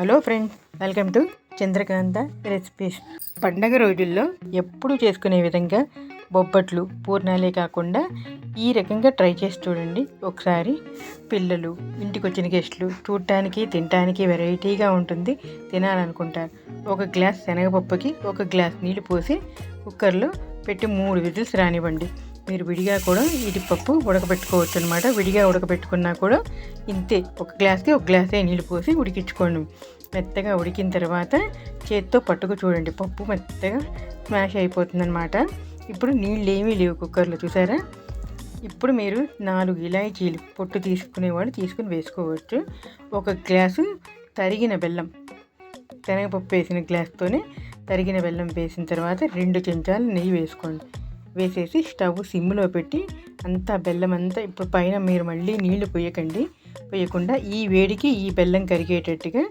Hello friends welcome to Chandrakanta recipes. పండగ రోజుల్లో ఎప్పుడు చేసుకునే విధంగా బొబ్బట్లు పూర్ణాలే కాకుండా ఈ రకంగా ట్రై చేసి చూడండి. ఒకసారి పిల్లలు ఇంటికి వచ్చిన గెస్టులు చూడటానికి తినటానికి వెరైటీగా ఉంటుంది తినాలనుకుంటారు. ఒక గ్లాస్ శనగపప్పుకి ఒక గ్లాస్ నీళ్ళు పోసి కుక్కర్లో పెట్టి మూడు విజిల్స్ రానివ్వండి. మీరు విడిగా కూడా ఇది పప్పు ఉడకబెట్టుకోవచ్చు అనమాట విడిగా ఉడకబెట్టుకున్నా కూడా ఇంతే. ఒక గ్లాస్కి ఒక గ్లాసే నీళ్ళు పోసి ఉడికించుకోండి. మెత్తగా ఉడికిన తర్వాత చేత్తో పట్టుకు చూడండి. పప్పు మెత్తగా స్మాష్ అయిపోతుందన్నమాట. ఇప్పుడు నీళ్ళు ఏమీ లేవు కుక్కర్లో చూసారా? ఇప్పుడు మీరు నాలుగు ఇలాచీలు పొట్టు తీసుకునేవాళ్ళు తీసుకుని వేసుకోవచ్చు. ఒక గ్లాసు తరిగిన బెల్లం. శనగపప్పు వేసిన గ్లాస్తోనే తరిగిన బెల్లం వేసిన తర్వాత రెండు చెంచాలు నెయ్యి వేసుకోండి. వేసేసి స్టవ్ సిమ్లో పెట్టి అంతా బెల్లం అంతా ఇప్పుడు పైన మీరు మళ్ళీ నీళ్ళు పోయకండి. పోయకుండా ఈ వేడికి ఈ బెల్లం కరిగేటట్టుగా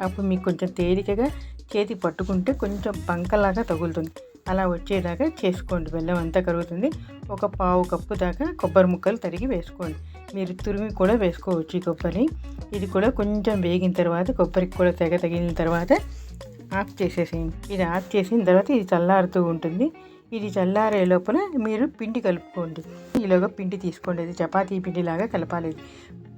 అప్పుడు మీకు కొంచెం తేలికగా చేతి పట్టుకుంటే కొంచెం బంకలాగా తగులుతుంది. అలా వచ్చేదాకా చేసుకోండి. బెల్లం అంతా కరుగుతుంది. ఒక పావు కప్పు దాకా కొబ్బరి ముక్కలు తరిగి వేసుకోండి. మీరు తురిమి కూడా వేసుకోవచ్చు ఈ కొబ్బరి ఇది కూడా కొంచెం వేగిన తర్వాత కొబ్బరికి కూడా తెగ తగిలిన తర్వాత ఆఫ్ చేసేసేయండి. ఇది ఆఫ్ చేసిన తర్వాత ఇది చల్లారుతూ ఉంటుంది. ఇది చల్లారే లోపల మీరు పిండి కలుపుకోండి. ఈలోగా పిండి తీసుకోండి. అది చపాతీ పిండిలాగా కలపాలి.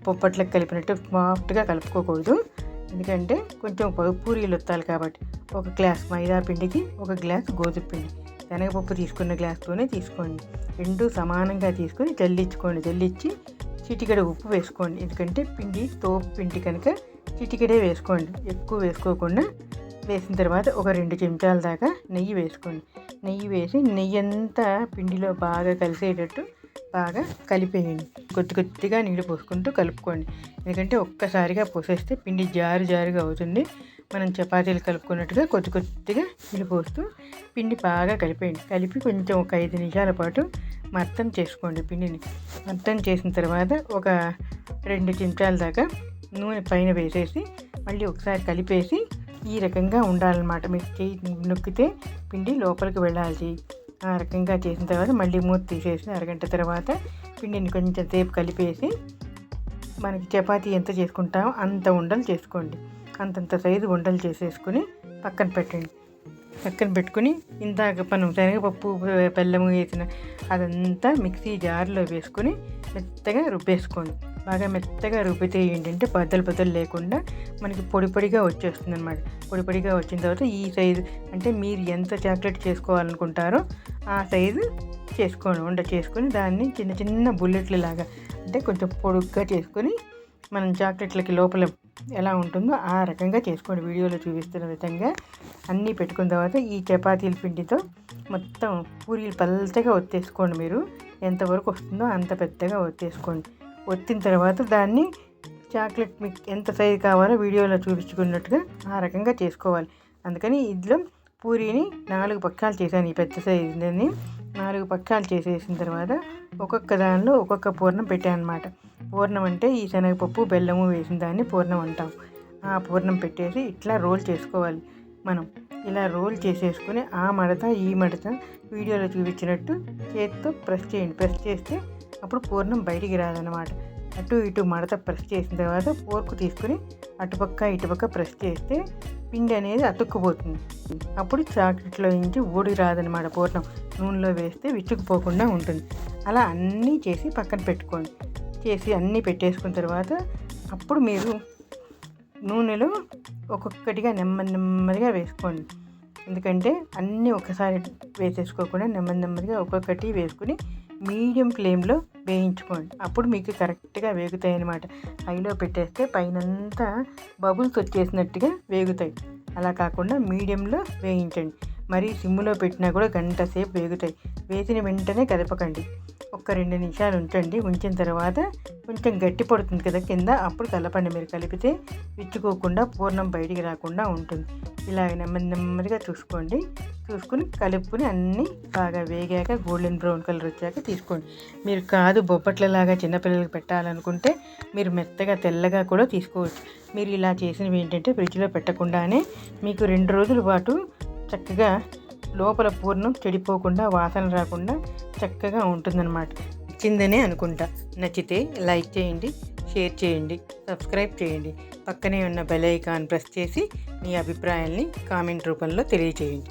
పొప్పట్లకు కలిపినట్టు సాఫ్ట్గా కలుపుకోకూడదు. ఎందుకంటే కొంచెం పూరీలు వత్తాలి కాబట్టి. ఒక గ్లాస్ మైదా పిండికి ఒక గ్లాస్ గోధుమ పిండి. శనగపప్పు తీసుకున్న గ్లాస్తోనే తీసుకోండి. రెండు సమానంగా తీసుకొని జల్లించుకోండి. జల్లించి చిటికెడ ఉప్పు వేసుకోండి. ఎందుకంటే పిండి తోపు పిండి కనుక చిటికెడే వేసుకోండి. ఎక్కువ వేసుకోకుండా వేసిన తర్వాత ఒక రెండు చెంచాల దాకా నెయ్యి వేసుకోండి. నెయ్యి వేసి నెయ్యి అంతా పిండిలో బాగా కలిసేటట్టు బాగా కలిపేయండి. కొద్ది కొద్దిగా నీళ్ళు పోసుకుంటూ కలుపుకోండి. ఎందుకంటే ఒక్కసారిగా పోసేస్తే పిండి జారు జారుగా అవుతుంది. మనం చపాతీలు కలుపుకున్నట్టుగా కొద్ది కొద్దిగా నీళ్ళు పోస్తూ పిండి బాగా కలిపేయండి. కలిపి కొంచెం ఒక ఐదు నిమిషాల పాటు మర్తం చేసుకోండి పిండిని. మర్తం చేసిన తర్వాత ఒక రెండు చెంచాల దాకా నూనె పైన వేసేసి మళ్ళీ ఒకసారి కలిపేసి ఈ రకంగా ఉండాలన్నమాట. మీకు చేయి నొక్కితే పిండి లోపలికి వెళ్ళాలి. ఆ రకంగా చేసిన తర్వాత మళ్ళీ మూత తీసేసి అరగంట తర్వాత పిండిని కొంచెం సేపు కలిపేసి మనకి చపాతీ ఎంత చేసుకుంటామో అంత ఉండలు చేసుకోండి. అంతంత సైజు ఉండలు చేసేసుకుని పక్కన పెట్టండి. పక్కన పెట్టుకుని ఇందాక మనం శనగపప్పు బెల్లము వేసిన అదంతా మిక్సీ జార్లో వేసుకొని మెత్తగా రుబ్బేసుకోండి. బాగా మెత్తగా రుబ్బితే ఏంటంటే బద్దలు బద్దలు లేకుండా మనకి పొడి పొడిగా వచ్చేస్తుంది అనమాట పొడి పొడిగా వచ్చిన తర్వాత ఈ సైజు అంటే మీరు ఎంత చాక్లెట్ చేసుకోవాలనుకుంటారో ఆ సైజు చేసుకోండి. వంట చేసుకొని దాన్ని చిన్న చిన్న బుల్లెట్లు లాగా అంటే కొంచెం పొడుగ్గా చేసుకొని మనం చాక్లెట్లకి లోపల ఎలా ఉంటుందో ఆ రకంగా చేసుకోండి. వీడియోలో చూపిస్తున్న విధంగా అన్నీ పెట్టుకున్న తర్వాత ఈ చపాతీల పిండితో మొత్తం పూరీలు పల్చగా ఒత్తేసుకోండి మీరు. ఎంతవరకు వస్తుందో అంత పెద్దగా ఒత్తేసుకోండి. ఒత్తిన తర్వాత దాన్ని చాక్లెట్ మీకు ఎంత సైజ్ కావాలో వీడియోలో చూపించుకున్నట్టుగా ఆ రకంగా చేసుకోవాలి. అందుకని ఇందులో పూరీని నాలుగు పక్షాలు చేశాను ఈ పెద్ద సైజుని నాలుగు పక్షాలు చేసేసిన తర్వాత ఒక్కొక్క దానిలో ఒక్కొక్క పూర్ణం పెట్టాను అనమాట పూర్ణం అంటే ఈ శనగపప్పు బెల్లము వేసిన దాన్ని పూర్ణం అంటాం. ఆ పూర్ణం పెట్టేసి ఇట్లా రోల్ చేసుకోవాలి మనం. ఇలా రోల్ చేసేసుకుని ఆ మడత ఈ మడత వీడియోలో చూపించినట్టు చేతితో ప్రెస్ చేయండి. ప్రెస్ చేస్తే అప్పుడు పూర్ణం బయటికి రాదనమాట అటు ఇటు మడత ప్రెస్ చేసిన తర్వాత పోర్కు తీసుకుని అటుపక్క ఇటుపక్క ప్రెస్ చేస్తే పిండి అనేది అతుక్కుపోతుంది. అప్పుడు చాక్లెట్లో నుంచి ఊడి రాదనమాట పూర్ణం. నూనెలో వేస్తే విచ్చుకుపోకుండా ఉంటుంది. అలా అన్నీ చేసి పక్కన పెట్టుకోండి. చేసి అన్నీ పెట్టేసుకున్న తర్వాత అప్పుడు మీరు నూనెలో ఒక్కొక్కటిగా నెమ్మది నెమ్మదిగా వేసుకోండి. ఎందుకంటే అన్నీ ఒకసారి వేసేసుకోకుండా నెమ్మది నెమ్మదిగా ఒక్కొక్కటి వేసుకుని మీడియం ఫ్లేమ్లో వేయించుకోండి. అప్పుడు మీకు కరెక్ట్గా వేగుతాయి అన్నమాట హైలో పెట్టేస్తే పైనంతా బబుల్స్ వచ్చేసినట్టుగా వేగుతాయి. అలా కాకుండా మీడియంలో వేయించండి. మరీ సిమ్లో పెట్టినా కూడా గంట సేపు వేగుతాయి. వేసిన వెంటనే కదపకండి ఒక రెండు నిమిషాలు ఉంచండి. ఉంచిన తర్వాత కొంచెం గట్టి పడుతుంది కదా కింద అప్పుడు కలపండి. మీరు కలిపితే విచ్చుకోకుండా పూర్ణం బయటికి రాకుండా ఉంటుంది. ఇలాగ నెమ్మది నెమ్మదిగా చూసుకోండి. చూసుకుని కలుపుకుని అన్నీ బాగా వేగాక గోల్డెన్ బ్రౌన్ కలర్ వచ్చాక తీసుకోండి. మీరు కాదు బొబ్బట్లలాగా చిన్నపిల్లలకు పెట్టాలనుకుంటే మీరు మెత్తగా తెల్లగా కూడా తీసుకోవచ్చు. మీరు ఇలా చేసినవి ఏంటంటే ఫ్రిడ్జ్లో పెట్టకుండానే మీకు రెండు రోజుల పాటు చక్కగా లోపల పూర్ణం చెడిపోకుండా వాసన రాకుండా చక్కగా ఉంటుందన్నమాట. నచ్చిందనే అనుకుంటా. నచ్చితే లైక్ చేయండి షేర్ చేయండి సబ్స్క్రైబ్ చేయండి. పక్కనే ఉన్న బెల్ ఐకాన్ ప్రెస్ చేసి మీ అభిప్రాయాల్ని కామెంట్ రూపంలో తెలియచేయండి.